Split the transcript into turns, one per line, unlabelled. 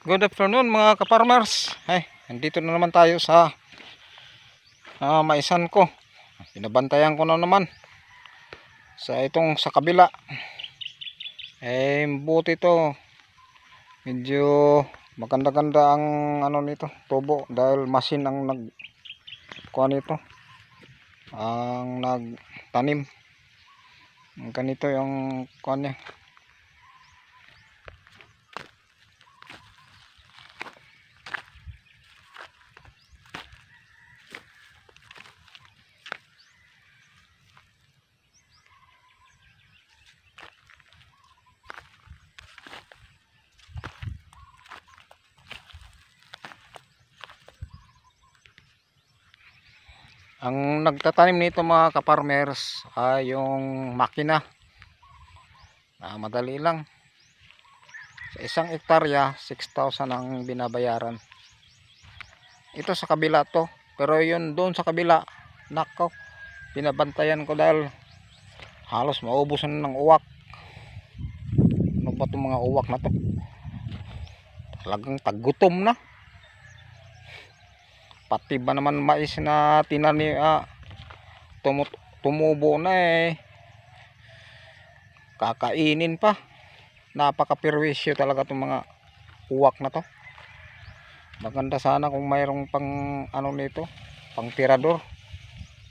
Good afternoon mga kaparmers. Ay, nandito na naman tayo sa ah, maisan ko. Binabantayan ko na naman sa itong sa kabila. Eh, buti to. Medyo maganda-ganda ang ano nito, tubo dahil machine ang nag kuha nito. Ang nagtanim. Ang ganito yung kuha niya. Ang nagtatanim nito mga kaparmers ay yung makina. Ah, madali lang. Sa isang ektarya, 6,000 ang binabayaran. Ito sa kabila to. Pero yun doon sa kabila, nako, binabantayan ko dahil halos maubos na ng uwak. Ano ba mga uwak na to? Talagang tagutom na pati ba naman mais na tinani ah, tumu- tumubo na eh. Kakainin pa. Napakapirwisyo talaga itong mga uwak na to. Maganda sana kung mayroong pang ano nito pang tirador